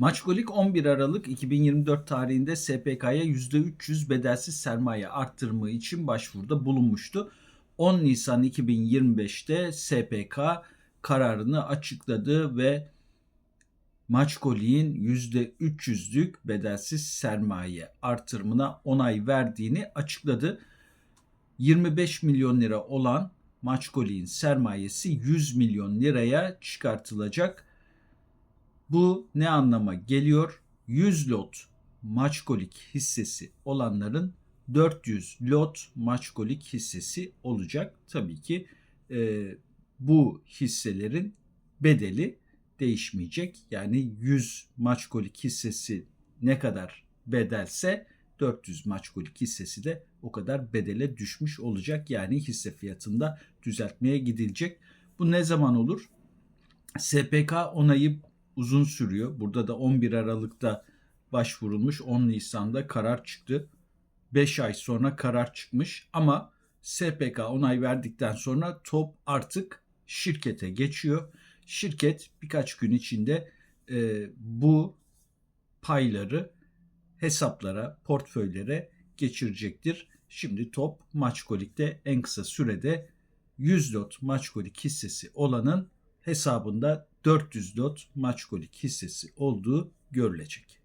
Maçkolik 11 Aralık 2024 tarihinde SPK'ya %300 bedelsiz sermaye arttırımı için başvuruda bulunmuştu. 10 Nisan 2025'te SPK kararını açıkladı ve Maçkolik'in %300'lük bedelsiz sermaye artırımına onay verdiğini açıkladı. 25 milyon lira olan Maçkolik'in sermayesi 100 milyon liraya çıkartılacak. Bu ne anlama geliyor? 100 lot Maçkolik hissesi olanların 400 lot Maçkolik hissesi olacak. Tabii ki e, bu hisselerin bedeli değişmeyecek. Yani 100 Maçkolik hissesi ne kadar bedelse 400 Maçkolik hissesi de o kadar bedele düşmüş olacak. Yani hisse fiyatında düzeltmeye gidilecek. Bu ne zaman olur? SPK onayı uzun sürüyor. Burada da 11 Aralık'ta başvurulmuş. 10 Nisan'da karar çıktı. 5 ay sonra karar çıkmış ama SPK onay verdikten sonra top artık şirkete geçiyor. Şirket birkaç gün içinde e, bu payları hesaplara, portföylere geçirecektir. Şimdi top Maçkolik'te en kısa sürede 100 lot Maçkolik hissesi olanın hesabında 400 lot Maçkolik hissesi olduğu görülecek.